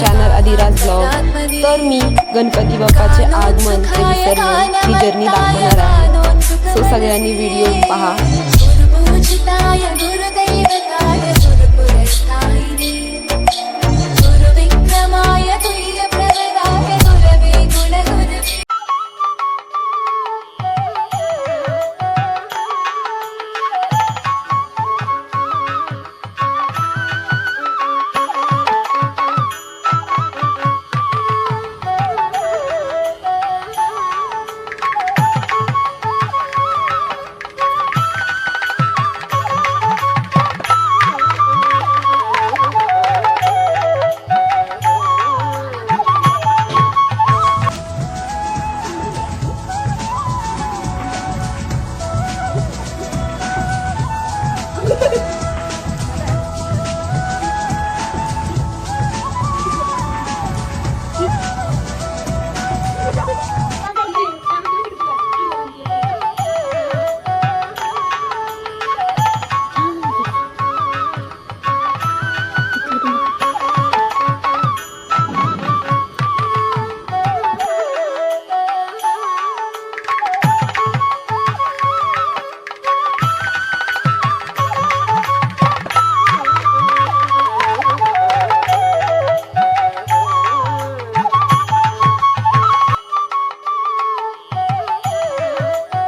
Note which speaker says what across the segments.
Speaker 1: Channel Adhiraj blog तर मी गणपती बाप्पाचे आगमन ते विसर्जन ही जर्नी दाखवणार आहे. सो सगळ्यांनी व्हिडिओ पहा.
Speaker 2: Thank you.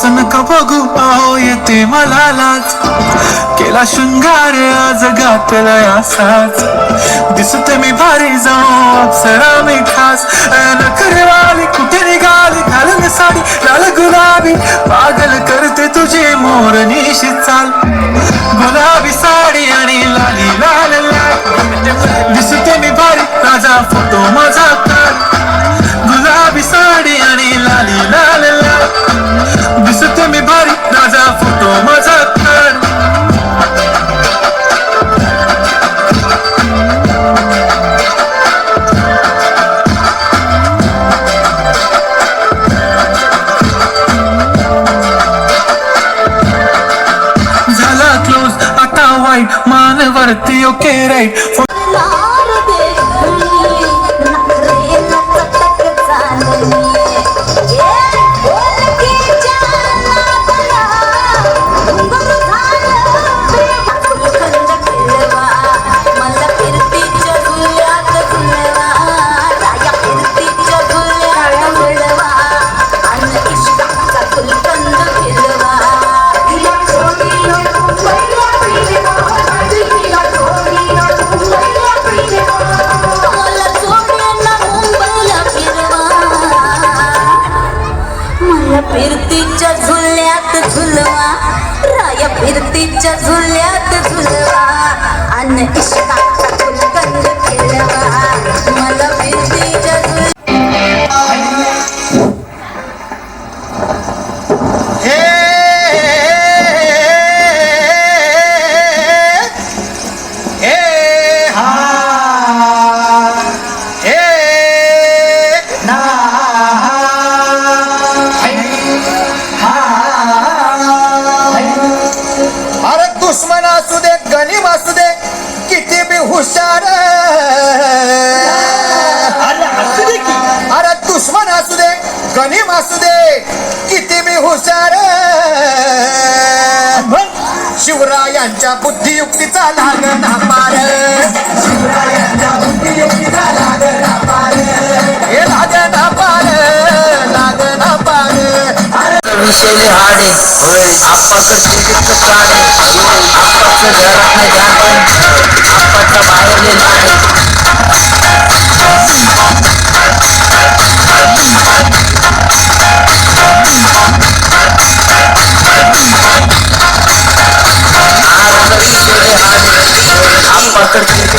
Speaker 2: असं नका बघू पाहो येते मला लाज. केला शृंगार आज घातला असाच. दिसते मी भारी जाऊ अप्सरा मी खास. नखरेवाली कुठे निघाली घालून साडी? लाल गुलाबी पागल करते तुझे मोर निशी चाल. गुलाबी साडी आणि लाली लाल लाल. दिसते मी भारी
Speaker 3: Álvarez, tío, que right हुशार अरे दुश्मन असू दे गणिम असू दे किती बी हुशार शिवरायांच्या बुद्धियुक्तीचा लागना पार शिवरायांच्या बुद्धियुक्तीचा लागना पार हे पार लागना पार अरे
Speaker 4: विषयले हाडे आप्पाकडचे गिफ्ट काढे आप्पाचं घरात पण Gracias.